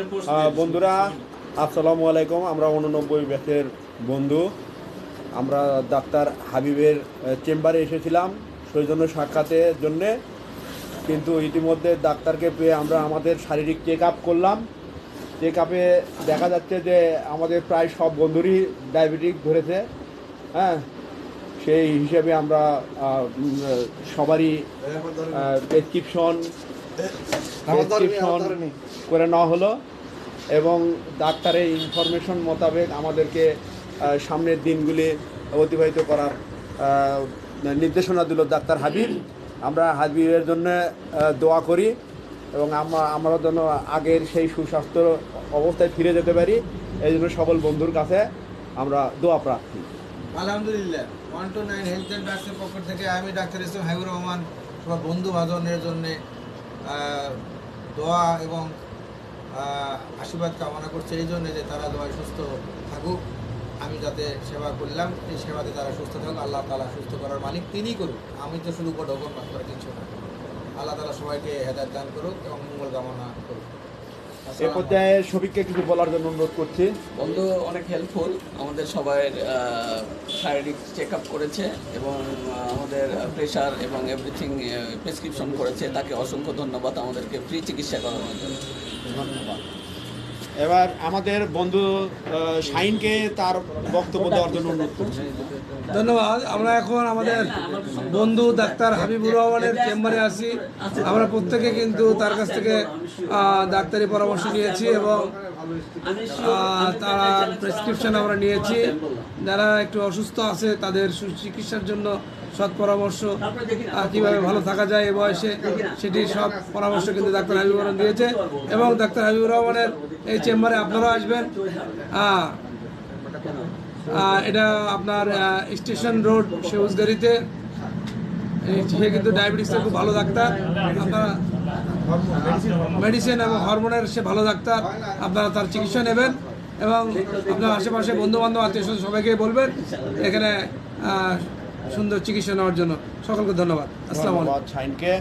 বন্ধুরা, আসসালামু আলাইকুম। আমরা উননব্বই ব্যাচের বন্ধু। আমরা ডাক্তার হাবিবের চেম্বারে এসেছিলাম সৌজন্য সাক্ষাতের জন্যে। কিন্তু ইতিমধ্যে ডাক্তারকে পেয়ে আমরা আমাদের শারীরিক চেক আপ করলাম। চেক আপে দেখা যাচ্ছে যে আমাদের প্রায় সব বন্ধুরই ডায়াবেটিক ধরেছে। হ্যাঁ সেই হিসেবে আমরা সবারই প্রেসক্রিপশন করে নেওয়া হলো এবং ডাক্তারের ইনফরমেশন মোতাবেক আমাদেরকে সামনের দিনগুলি অতিবাহিত করার নির্দেশনা দিল ডাক্তার হাবিব। আমরা হাবিবের জন্য দোয়া করি এবং আমরা আমরা যেন আগের সেই সুস্বাস্থ্য অবস্থায় ফিরে যেতে পারি। এই জন্য সকল বন্ধুর কাছে আমরা দোয়া প্রার্থী। আলহামদুলিল্লাহ। One two nine health and পক্ষ থেকে। আমি ডাক্তার ইসলাম হাবিবুর রহমান, সবার বন্ধু বান্ধবের জন্যে দোয়া এবং আশীর্বাদ কামনা করছে এই জন্যে যে তারা দোয়ায় সুস্থ থাকুক। আমি যাতে সেবা করলাম, এই সেবাতে তারা সুস্থ থাকুক। আল্লাহ তালা সুস্থ করার মালিক তিনিই করুক। আমি তো শুধু উপঢৌকন করার কিছু না। আল্লাহ তালা সবাইকে হেদায়ত দান করুক এবং মঙ্গল কামনা করুক। এ পর্যায়ে সবিককে কিছু বলার জন্য অনুরোধ করছি। বন্ধু অনেক হেল্পফুল আমাদের সবাই শারীরিক চেক আপ করেছে এবং আমাদের প্রেশার এবং এভরিথিং প্রেসক্রিপশন করেছে। তাকে অসংখ্য ধন্যবাদ আমাদেরকে ফ্রি চিকিৎসা করানোর জন্য। ধন্যবাদ। এবার আমাদের বন্ধু শাহিনকে তার বক্তব্য দেওয়ার জন্য অনুরোধ করছি। ধন্যবাদ। আমরা এখন আমাদের বন্ধু ডাক্তার হাবিবুর রহমানের চেম্বারে আসি আমরা প্রত্যেকে কিন্তু তার কাছ থেকে ডাক্তারি পরামর্শ নিয়েছি এবং তার প্রেসক্রিপশন আমরা নিয়েছি। যারা একটু অসুস্থ আছে তাদের সুচিকিৎসার জন্য সৎ পরামর্শ কীভাবে ভালো থাকা যায় এ বয়সে সেটি সব পরামর্শ কিন্তু ডাক্তার হাবিবুর রহমান দিয়েছে। এবং ডাক্তার হাবিবুর রহমানের এই চেম্বারে আপনারাও আসবেন। এটা আপনার স্টেশন রোড সেউজগাড়িতে সে কিন্তু ডায়াবেটিসের খুব ভালো ডাক্তার। আপনারা মেডিসিন এবং হরমোনের সে ভালো ডাক্তার। আপনারা তার চিকিৎসা নেবেন। এবং আপনার আশেপাশে বন্ধু বান্ধব আত্মীয় স্বজন সবাইকে বলবেন এখানে সুন্দর চিকিৎসা নেওয়ার জন্য। সকলকে ধন্যবাদ। আসসালামু শাহিনকে।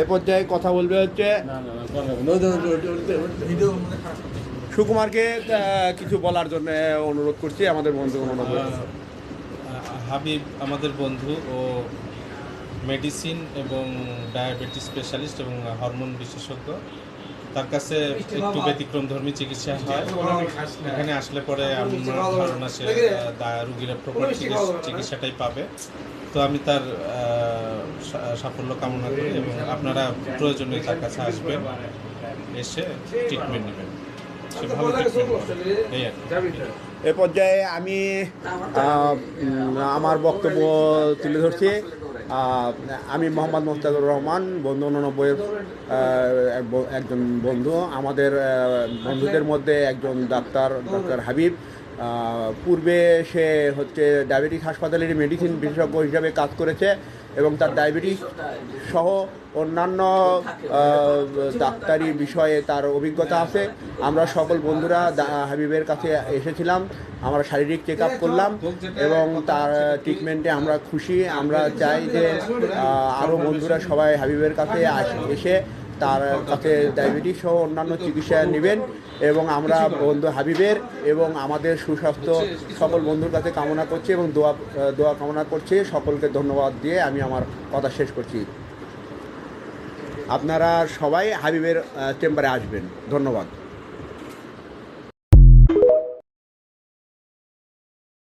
এ পর্যায়ে কথা বলবে হচ্ছে সুকুমারকে কিছু বলার জন্য অনুরোধ করছি আমাদের বন্ধু হাবিব আমাদের বন্ধু ও মেডিসিন এবং ডায়াবেটিস স্পেশালিস্ট এবং হরমোন বিশেষজ্ঞ। তার কাছে একটু ব্যতিক্রম ধর্মী চিকিৎসা হয়। এখানে আসলে পরে আমার ধারণা সে রুগীরা প্রপার চিকিৎসাটাই পাবে। তো আমি তার সাফল্য কামনা করি এবং আপনারা প্রয়োজনে তার কাছে আসবেন, এসে ট্রিটমেন্ট নেবেন। এ পর্যায়ে আমি আমার বক্তব্য তুলে ধরছি। আমি মোহাম্মদ মোস্তাদুর রহমান, বন্ধু উননব্বইয়ের একজন বন্ধু। আমাদের বন্ধুদের মধ্যে একজন ডাক্তার ডক্টর হাবিব। পূর্বে সে হচ্ছে ডায়াবেটিস হাসপাতালের মেডিসিন বিশেষজ্ঞ হিসাবে কাজ করেছে এবং তার ডায়াবেটিস সহ অন্যান্য ডাক্তারি বিষয়ে তার অভিজ্ঞতা আছে। আমরা সকল বন্ধুরা হাবিবের কাছে এসেছিলাম, আমরা শারীরিক চেক আপ করলাম এবং তার ট্রিটমেন্টে আমরা খুশি। আমরা চাই যে আরও বন্ধুরা সবাই হাবিবের কাছে এসে তার কাছে ডায়াবেটিস সহ অন্যান্য চিকিৎসা নেবেন এবং আমরা বন্ধু হাবিবের এবং আমাদের সুস্বাস্থ্য সকল বন্ধুর কাছে কামনা করছি এবং দোয়া দোয়া কামনা করছি। সকলকে ধন্যবাদ দিয়ে আমি আমার কথা শেষ করছি। আপনারা সবাই হাবিবের চেম্বারে আসবেন। ধন্যবাদ।